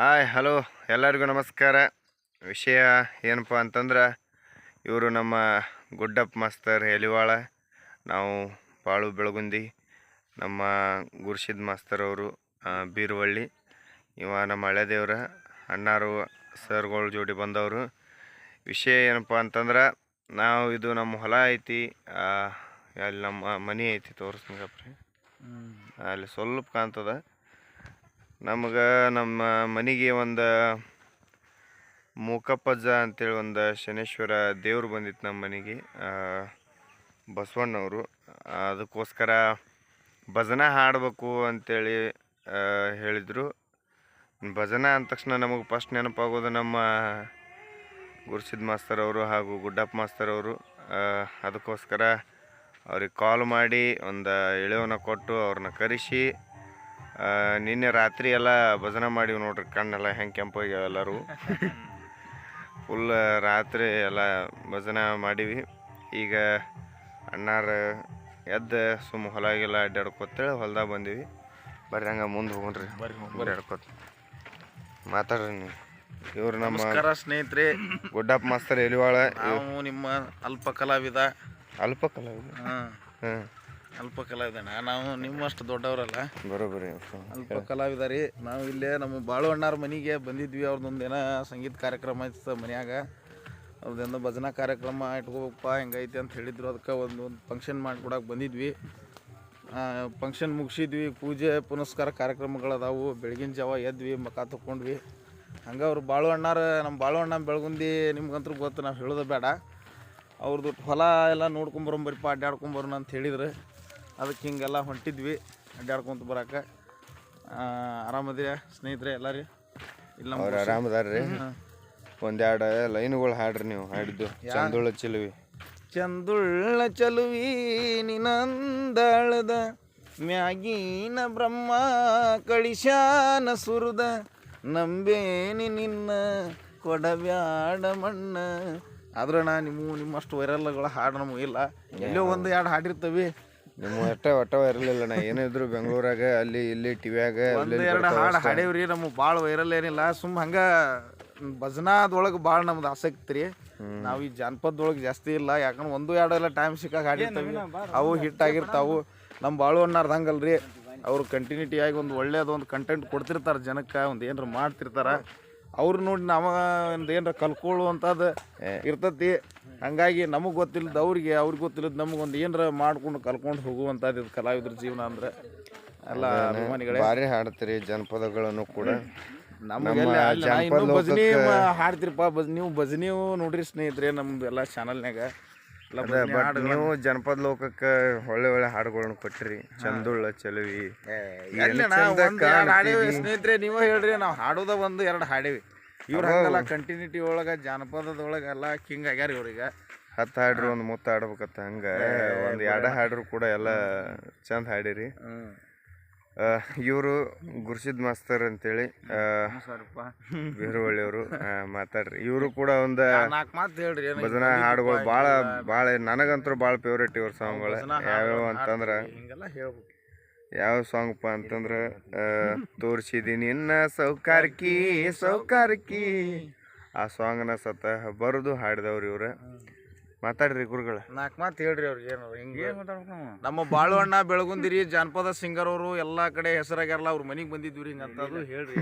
Hi hello. ಎಲ್ಲರಿಗೂ ನಮಸ್ಕಾರ. ವಿಷಯ ಏನಪ್ಪ ಅಂತಂದ್ರೆ ಇವರು ನಮ್ಮ ಗುಡ್ಡಪ್ಪ ಮಾಸ್ತರ್ ಎಲಿವಾಳ ನಾವು ಬಾಳು ಬೆಳಗುಂದಿ ನಮ್ಮ ಗುರ್ಷಿದ್ ಮಾಸ್ತರ್ ಅವರು ಬೀರವಳ್ಳಿ. ಇವ ನಮ್ಮ ಹಳೆದೇವ್ರ ಅಣ್ಣಾರು ಸರ್ಗಳ ಜೋಡಿ ಬಂದವರು. ವಿಷಯ ಏನಪ್ಪ ಅಂತಂದ್ರೆ ನಾವು ಇದು ನಮ್ಮ ಹೊಲ ಐತಿ ಅಲ್ಲಿ ನಮ್ಮ ಮನೆ ಐತಿ ತೋರಿಸ್ತೀನಿ ಅಲ್ಲಿ ಸ್ವಲ್ಪ ಕಾಣ್ತದ. ನಮ್ಗೆ ನಮ್ಮ ಮನೆಗೆ ಒಂದು ಮೂಕಪ್ಪಜ್ಜ ಅಂತೇಳಿ ಒಂದು ಶನೇಶ್ವರ ದೇವ್ರು ಬಂದಿತ್ತು ನಮ್ಮ ಮನೆಗೆ ಬಸವಣ್ಣವರು. ಅದಕ್ಕೋಸ್ಕರ ಭಜನೆ ಹಾಡಬೇಕು ಅಂತೇಳಿ ಹೇಳಿದರು. ಭಜನೆ ಅಂದ ತಕ್ಷಣ ನಮಗೆ ಫಸ್ಟ್ ನೆನಪಾಗೋದು ನಮ್ಮ ಗುರ್ಸಿದ್ ಮಾಸ್ತರ್ ಅವರು ಹಾಗೂ ಗುಡ್ಡಪ್ಪ ಮಾಸ್ತರ್ ಅವರು. ಅದಕ್ಕೋಸ್ಕರ ಅವ್ರಿಗೆ ಕಾಲ್ ಮಾಡಿ ಒಂದು ಎಳೆವನ್ನ ಕೊಟ್ಟು ಅವ್ರನ್ನ ಕರೆಸಿ ನಿನ್ನೆ ರಾತ್ರಿ ಎಲ್ಲ ಭಜನೆ ಮಾಡಿವಿ ನೋಡ್ರಿ ಕಣ್ಣೆಲ್ಲ ಹೆಂಗೆ ಕೆಂಪಾಗ್ಯಾವ ಎಲ್ಲರೂ. ಫುಲ್ ರಾತ್ರಿ ಎಲ್ಲ ಭಜನೆ ಮಾಡೀವಿ. ಈಗ ಅಣ್ಣಾರ ಎದ್ದು ಸುಮ್ಮ ಹೊಲಗೆಲ್ಲ ಅಡ್ಡಾಡ್ಕೊತೇಳಿ ಹೊಲ್ದಾಗ ಬಂದೀವಿ. ಬರ್ರಿ ಹಂಗೆ ಮುಂದೆ ಹೋಗ್ರಿ ಅಡ್ಕೊತ ಮಾತಾಡ್ರಿ ನೀವು. ಇವ್ರು ನಮ್ಮ ಸ್ನೇಹಿತರೆ. ಗುಡ್ಡಪ್ಪ ಮಾಸ್ತರ್ ಎಲಿವಾಳ. ನಾವು ನಿಮ್ಮ ಅಲ್ಪ ಕಲಾವಿದ. ಅಲ್ಪ ಕಲಾವಿದ? ಹಾಂ. ಹಾಂ. ಅಲ್ಪ ಕಲಾವಿದನ ನಾವು ನಿಮ್ಮಷ್ಟು ದೊಡ್ಡವರಲ್ಲ. ಬರೋಬ್ಬರಿ. ಅಲ್ಪ ಕಲಾವಿದ ರೀ ನಾವು ಇಲ್ಲೇ ನಮ್ಮ ಬಾಳು ಅಣ್ಣಾರ ಮನೆಗೆ ಬಂದಿದ್ವಿ. ಅವ್ರದ್ದೊಂದು ಏನೋ ಸಂಗೀತ ಕಾರ್ಯಕ್ರಮ ಇತ್ತು ಮನ್ಯಾಗ. ಅವ್ರದ್ದೇನೋ ಭಜನಾ ಕಾರ್ಯಕ್ರಮ ಇಟ್ಕೋಬೇಕಪ್ಪ ಹೆಂಗೈತಿ ಅಂತ ಹೇಳಿದ್ರು. ಅದಕ್ಕೆ ಒಂದು ಒಂದು ಫಂಕ್ಷನ್ ಮಾಡಿಕೊಡಕ್ಕೆ ಬಂದಿದ್ವಿ. ಫಂಕ್ಷನ್ ಮುಗಿಸಿದ್ವಿ. ಪೂಜೆ ಪುನಸ್ಕಾರ ಕಾರ್ಯಕ್ರಮಗಳದಾವು. ಬೆಳಗಿನ ಜಾವ ಎದ್ವಿ ಮಕ ತಗೊಂಡ್ವಿ ಹಂಗೆ ಅವ್ರು ಬಾಳು ಅಣ್ಣಾರ ನಮ್ಮ ಬಾಳು ಅಣ್ಣ ಬೆಳಗುಂದಿ ನಿಮ್ಗಂತೂ ಗೊತ್ತು ನಾವು ಹೇಳೋದು ಬೇಡ. ಅವ್ರದ್ದು ಹೊಲ ಎಲ್ಲ ನೋಡ್ಕೊಂಬರೋಂಬರಿಪ್ಪ ಅಡ್ಡಾಡ್ಕೊಂಬರೋಣ ಅಂತ ಹೇಳಿದ್ರು. ಅದಕ್ಕೆ ಹಿಂಗೆಲ್ಲ ಹೊಂಟಿದ್ವಿ. ಅಡ್ಡಾಡ್ಕೊಂತ ಬರಕ್ಕೆ ಆರಾಮದಿರ ಸ್ನೇಹಿತರೆ ಎಲ್ಲ ರೀ ಇಲ್ಲ ಅವ್ರು ಆರಾಮದಾರ್ರಿ. ಒಂದೆರಡು ಲೈನ್ಗಳು ಹಾಡ್ರಿ ನೀವು ಹಾಡಿದ್ದು ಚಂದುಳ್ಳ ಚೆಲುವಿ. ಚಂದುಳ್ಳ ಚಲುವಿ ನಿನಂದಳದ ಮ್ಯಾಗಿನ ಬ್ರಹ್ಮ ಕಳಿಶಾನ ಸುರದ ನಂಬೇನಿ ನಿನ್ನ ಕೊಡಬ್ಯಾಡ ಮಣ್ಣ. ಆದ್ರೆ ನಾ ನಿಮ್ಮ ನಿಮ್ಮಷ್ಟು ವೈರಲ್ಗಳ ಹಾಡು ನಮಗಿಲ್ಲ ಇಲ್ಲ ಎಲ್ಲೋ ಒಂದು ಎರಡು ಹಾಡಿರ್ತವೆ. ನಿಮ್ಮ ಅಷ್ಟೇ ಒಟ್ಟ ಇರಲಿಲ್ಲ ನಾ. ಏನಿದ್ರು ಬೆಂಗಳೂರಾಗ ಅಲ್ಲಿ ಇಲ್ಲಿ ಟಿವಿಯಾಗ ಒಂದು ಎರಡು ಹಾಡು ಹಾಡೇವ್ರಿ ನಮಗೆ ಭಾಳ ವೈರಲ್ ಏನಿಲ್ಲ. ಸುಮ್ ಹಂಗ ಭಜನಾದೊಳಗೆ ಭಾಳ ನಮ್ದು ಆಸಕ್ತಿ ರೀ ನಾವು ಈ ಜಾನಪದೊಳಗೆ ಜಾಸ್ತಿ ಇಲ್ಲ. ಯಾಕಂದ್ರೆ ಒಂದು ಎರಡು ಎಲ್ಲ ಟೈಮ್ ಸಿಕ್ಕಾಗ ಹಾಡಿರ್ತಾವೆ ಅವು ಹಿಟ್ ಆಗಿರ್ತಾವು. ನಮ್ಮ ಬಾಳು ಅಣ್ಣಾರ್ದು ಹಂಗಲ್ರಿ. ಅವ್ರು ಕಂಟಿನ್ಯೂಟಿ ಆಗಿ ಒಂದು ಒಳ್ಳೇದು ಒಂದು ಕಂಟೆಂಟ್ ಕೊಡ್ತಿರ್ತಾರೆ ಜನಕ್ಕೆ ಒಂದು ಏನಾರು ಮಾಡ್ತಿರ್ತಾರ. ಅವ್ರು ನೋಡಿ ನಾವ ಏನರ ಕಲ್ಕೊಳ್ಳುವಂಥದ್ದು ಇರ್ತತಿ. ಹಂಗಾಗಿ ನಮಗೆ ಗೊತ್ತಿಲ್ಲದ ಅವ್ರಿಗೆ ಅವ್ರಿಗೆ ಗೊತ್ತಿಲ್ಲದ ನಮಗೊಂದು ಏನರ ಮಾಡ್ಕೊಂಡು ಕಲ್ಕೊಂಡು ಹೋಗುವಂಥದ್ದು ಇದು ಕಲಾವಿದ್ರ ಜೀವನ ಅಂದ್ರೆ. ಎಲ್ಲ ಅಭಿಮಾನಿಗಳೇ. ಭಾರಿ ಹಾಡ್ತೀರಿ ಜನಪದಗಳನ್ನು ಕೂಡ. ನಮಗೆಲ್ಲ ಅಲ್ಲಿ ನಾ ಇನ್ನೂ ಭಜನಿ ಹಾಡ್ತಿರಪ್ಪ ಭಜ ನೀವು ಭಜನಿ ನೋಡ್ರಿ ಸ್ನೇಹಿತರೆ ನಮ್ದು ಎಲ್ಲ ಚಾನಲ್ನಾಗ ಬಟ್ ನೀವು ಜನಪದ ಲೋಕಕ್ಕೆ ಒಳ್ಳೆ ಒಳ್ಳೆ ಹಾಡುಗಳನ್ನ ಕೊಟ್ರಿ ಚಂದುಳ್ಳ ಚೆಲುವಿ. ಸ್ನೇಹಿತರೆ ನೀವೇ ಹೇಳ್ರಿ ನಾವು ಹಾಡೋದ ಒಂದು ಎರಡು ಹಾಡಿವಿ. ಇವ್ರ ಹಂಗಲ್ಲ ಕಂಟಿನ್ಯೂಟಿ ಒಳಗ ಜಾನಪದದೊಳಗ ಎಲ್ಲ ಕಿಂಗ್ ಆಗ್ಯಾರ ಇವ್ರಿಗ ಹತ್ತು ಹಾಡ್ರಿ ಒಂದು ಮುತ್ತ ಹಾಡ್ಬೇಕತ್ತ ಹಂಗ. ಒಂದು ಎರಡು ಹಾಡ್ರು ಕೂಡ ಎಲ್ಲ ಚಂದ ಹಾಡಿರಿ. ಇವರು ಗುರ್ಷಿದ್ ಮಾಸ್ತರ್ ಅಂತೇಳಿ ಆ, ಮಾತಾಡ್ರಿ. ಇವರು ಕೂಡ ಒಂದು ಭಜನಾ ಹಾಡುಗಳು ಭಾಳ ಭಾಳ ನನಗಂತೂ ಭಾಳ ಫೇವ್ರೇಟ್ ಇವ್ರ ಸಾಂಗ್ಗಳು ಯಾವ್ಯಾವ ಅಂತಂದ್ರೆ ಯಾವ ಸಾಂಗ್ಪ ಅಂತಂದ್ರೆ ತೋರ್ಸಿದೀನಿ ನಿನ್ನ ಸೌಕಾರ್ಕಿ ಸೌಕಾರ್ಕಿ. ಆ ಸಾಂಗ್ನ ಸತ ಬರೆದು ಹಾಡಿದವ್ರು ಇವ್ರು. ಮಾತಾಡ್ರಿ ಗುರುಗಳ. ನಾಲ್ಕು ಮಾತು ಹೇಳ್ರಿ ಅವ್ರಿಗೆ ಏನು ಹಿಂಗೆ ನಮ್ಮ ಬಾಳುವಣ್ಣ ಬೆಳಗುಂದಿರಿ ಜಾನಪದ ಸಿಂಗರ್ ಅವರು ಎಲ್ಲಾ ಕಡೆ ಹೆಸರಾಗ್ಯಾರಲ್ಲ ಅವ್ರ ಮನಿಗೆ ಬಂದಿದ್ವಿ ಹಿಂಗೆ ಅದು ಹೇಳ್ರಿ.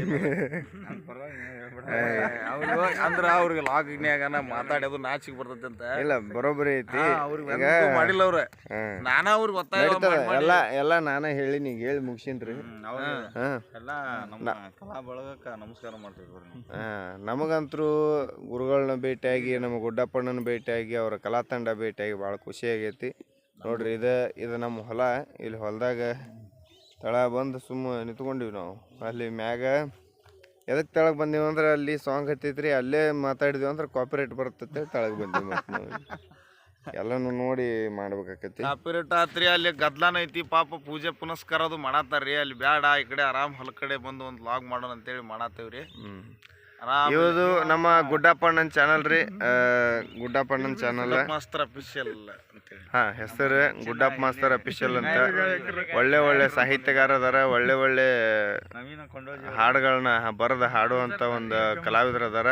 ಅವ್ರು ಅಂದ್ರ ಅವ್ರಿಗೆ ಲಾಗ್ನ್ಯಾಗನ ಮಾತಾಡೋದು ನಾಚಿಗೆ ಬರ್ತೈತೆ ಅಂತ. ಇಲ್ಲ ಬರೋಬ್ಬರಿ ಐತಿ. ಅವ್ರಿಗೆ ಮಾಡಿಲ್ಲ ಅವ್ರ. ನಾನ ಅವ್ರಿಗೆ ಗೊತ್ತಾಗ ಎಲ್ಲ ಎಲ್ಲ ನಾನೇ ಹೇಳಿ ನೀ ಹೇಳಿ ಮುಗಿಸಿನ್ರಿ. ಎಲ್ಲ ನಮ್ಮ ಕಲಾ ಬಳಗಕ್ಕೆ ನಮಸ್ಕಾರ ಮಾಡ್ತೀವಿ ನಮಗಂತರೂ ಗುರುಗಳನ್ನ ಭೇಟಿಯಾಗಿ ನಮ್ಮ ಗುಡ್ಡಪ್ಪಣ್ಣನ ಭೇಟಿಯಾಗಿ ಅವರ ಕಲಾ ತಂಡ ಭೇಟಿಯಾಗಿ ಭಾಳ ಖುಷಿ ಆಗೈತಿ. ನೋಡ್ರಿ ಇದು ಇದು ನಮ್ಮ ಹೊಲ ಇಲ್ಲಿ ಹೊಲದಾಗ ತಳ ಬಂದು ಸುಮ್ಮ ನಿಂತ್ಕೊಂಡಿವಿ ನಾವು. ಅಲ್ಲಿ ಮ್ಯಾಗ ಎದಕ್ಕೆ ತೆಳಗೆ ಬಂದೀವಿ ಅಂದ್ರೆ ಅಲ್ಲಿ ಸಾಂಗ್ ಹತ್ತೈತ್ರಿ ಅಲ್ಲೇ ಮಾತಾಡಿದ್ವಿ ಅಂದ್ರೆ ಕಾಪಿರೇಟ್ ಬರ್ತೈತೆ ತಳಗೆ ಬಂದೀವಿ ಮತ್ತೆ ನಾವು. ಎಲ್ಲನೂ ನೋಡಿ ಮಾಡ್ಬೇಕಾಕತಿ. ಕಾಪಿರೇಟ್ ಆತ್ರಿ ಅಲ್ಲಿ ಗದ್ಲಾನ ಐತಿ ಪಾಪ ಪೂಜೆ ಪುನಸ್ಕಾರ ಅದು ಮಾಡತ್ತಾರ್ರಿ. ಅಲ್ಲಿ ಬ್ಯಾಡ ಈ ಕಡೆ ಆರಾಮ್ ಹೊಲ ಕಡೆ ಬಂದು ಒಂದು ಲಾಗ್ ಮಾಡೋಣ ಅಂತೇಳಿ ಮಾಡತ್ತೇವ್ರಿ. ಆರಾಮ್ ಇವುದು ನಮ್ಮ ಗುಡ್ಡಪ್ಪಣ್ಣನ ಚಾನಲ್ ರೀ. ಗುಡ್ಡಪ್ಪಣ್ಣನ ಚಾನಲ್ ಮಾಸ್ತರ್ ಅಫಿಷಿಯಲ್ ಹಾ ಹೆಸರು ಗುಡ್ಡಪ್ಪ ಮಾಸ್ತರ್ ಅಫಿಷಿಯಲ್ ಅಂತ. ಒಳ್ಳೆ ಒಳ್ಳೆ ಸಾಹಿತ್ಯಗಾರ ಅದಾರ ಒಳ್ಳೆ ಒಳ್ಳೆ ಹಾಡುಗಳನ್ನ ಬರೆದ ಹಾಡುವಂತ ಒಂದು ಕಲಾವಿದರು ಅದಾರ.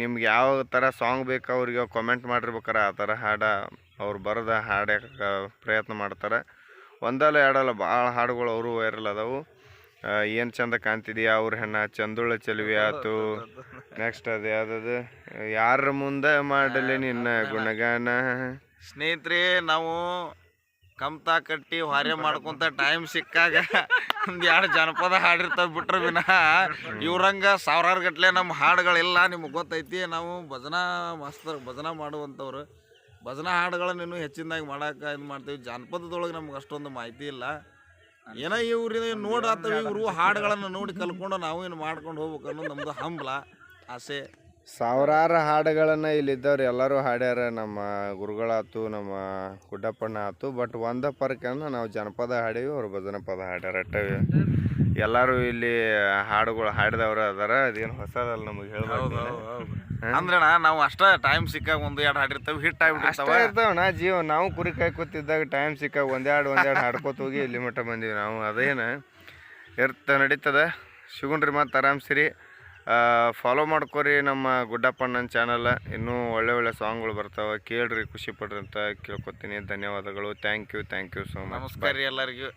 ನಿಮ್ಗೆ ಯಾವ ಥರ ಸಾಂಗ್ ಬೇಕು ಅವ್ರಿಗೆ ಕಾಮೆಂಟ್ ಮಾಡಿರ್ಬೇಕಾರೆ ಆ ಥರ ಹಾಡ ಅವ್ರು ಬರೆದ ಹಾಡ್ಯಾಕ ಪ್ರಯತ್ನ ಮಾಡ್ತಾರೆ. ಒಂದಲ್ಲ ಎರಡಲ್ಲ ಭಾಳ ಹಾಡುಗಳು ಅವರು ವೈರಲ್ ಅದಾವು. ಏನು ಚಂದ ಕಾಣ್ತಿದೀಯ? ಅವ್ರ ಹೆಣ್ಣ ಚಂದುಳ ಚೆಲುವೆ ಆತು ನೆಕ್ಸ್ಟ್ ಅದು ಯಾವ್ದದು? ಯಾರ ಮುಂದೆ ಮಾಡಲಿ ನಿನ್ನ ಗುಣಗಾನ? ಸ್ನೇಹಿತರೆ ನಾವು ಕಮ್ತಾ ಕಟ್ಟಿ ಹೊರೆ ಮಾಡ್ಕೊಂತ ಟೈಮ್ ಸಿಕ್ಕಾಗ ಒಂದು ಎರಡು ಜನಪದ ಹಾಡಿರ್ತಾವೆ ಬಿಟ್ರೆ ವಿನಃ ಇವ್ರಂಗ ಸಾವಿರಾರು ಗಟ್ಟಲೆ ನಮ್ಮ ಹಾಡುಗಳಿಲ್ಲ ನಿಮಗೆ ಗೊತ್ತೈತಿ? ನಾವು ಭಜನಾ ಮಾಸ್ತರ್ ಭಜನಾ ಮಾಡುವಂಥವ್ರು. ಭಜನಾ ಹಾಡುಗಳನ್ನ ಇನ್ನೂ ಹೆಚ್ಚಿನದಾಗಿ ಮಾಡಕ್ಕೆ ಇದು ಮಾಡ್ತೀವಿ. ಜಾನಪದದೊಳಗೆ ನಮ್ಗೆ ಅಷ್ಟೊಂದು ಮಾಹಿತಿ ಇಲ್ಲ. ಏನೋ ಇವ್ರಿ ನೋಡತ್ತವ ಇವರು ಹಾಡುಗಳನ್ನು ನೋಡಿ ಕಲ್ಕೊಂಡು ನಾವು ಏನು ಮಾಡ್ಕೊಂಡು ಹೋಗ್ಬೇಕು ಅನ್ನೋದು ನಮ್ದು ಹಂಬಲ, ಆಸೆ. ಸಾವಿರಾರು ಹಾಡುಗಳನ್ನು ಇಲ್ಲಿದ್ದವ್ರು ಎಲ್ಲರೂ ಹಾಡ್ಯಾರ, ನಮ್ಮ ಗುರುಗಳಾತು, ನಮ್ಮ ಗುಡ್ಡಪ್ಪಣ್ಣ ಆತು ಬಟ್ ಒಂದ ಪರ್ಕನ್ನ ನಾವು ಜನಪದ ಹಾಡೀವಿ, ಅವ್ರು ಭಜನಪದ ಹಾಡ್ಯಾರ ಎಲ್ಲರೂ ಇಲ್ಲಿ ಹಾಡುಗಳು ಹಾಡಿದವ್ರು ಅದಾರ ಅದೇನು ಹೊಸದಲ್ಲ ನಮಗೆ ಹೇಳ್ಬೋದು ಅಂದ್ರಣ ನಾವು ಅಷ್ಟ ಟೈಮ್ ಸಿಕ್ಕಾಗ ಒಂದು ಎರಡು ಹಾಡಿರ್ತೇವೆ ಹಿಟ್ ಆಗಿಬಿಡ್ತಾವ ನಾ ಜೀವ ನಾವು ಕುರಿ ಕಾಯ್ಕೊತಿದ್ದಾಗ ಟೈಮ್ ಸಿಕ್ಕಾಗ ಒಂದೆರಡು ಒಂದೆರಡು ಹಾಡ್ಕೋತ ಹೋಗಿ ಇಲ್ಲಿ ಮಟ್ಟ ಬಂದೀವಿ ನಾವು. ಅದೇನು ಇರ್ತ ನಡೀತದ. ಸಿಗುಣ್ರಿ ಮತ್ತು ಆರಾಮ್ಸಿರಿ ಫಾಲೋ ಮಾಡ್ಕೊರಿ ನಮ್ಮ ಗುಡ್ಡಪ್ಪಣ್ಣನ ಚಾನಲ್ ಇನ್ನೂ ಒಳ್ಳೆ ಒಳ್ಳೆ ಸಾಂಗ್ಗಳು ಬರ್ತಾವೆ. ಕೇಳ್ರಿ ಖುಷಿ ಪಡ್ರಿ ಅಂತ ಕೇಳ್ಕೊತೀನಿ. ಧನ್ಯವಾದಗಳು. Thank you thank you so much ನಮಸ್ಕಾರ ರೀ ಎಲ್ಲರಿಗೂ.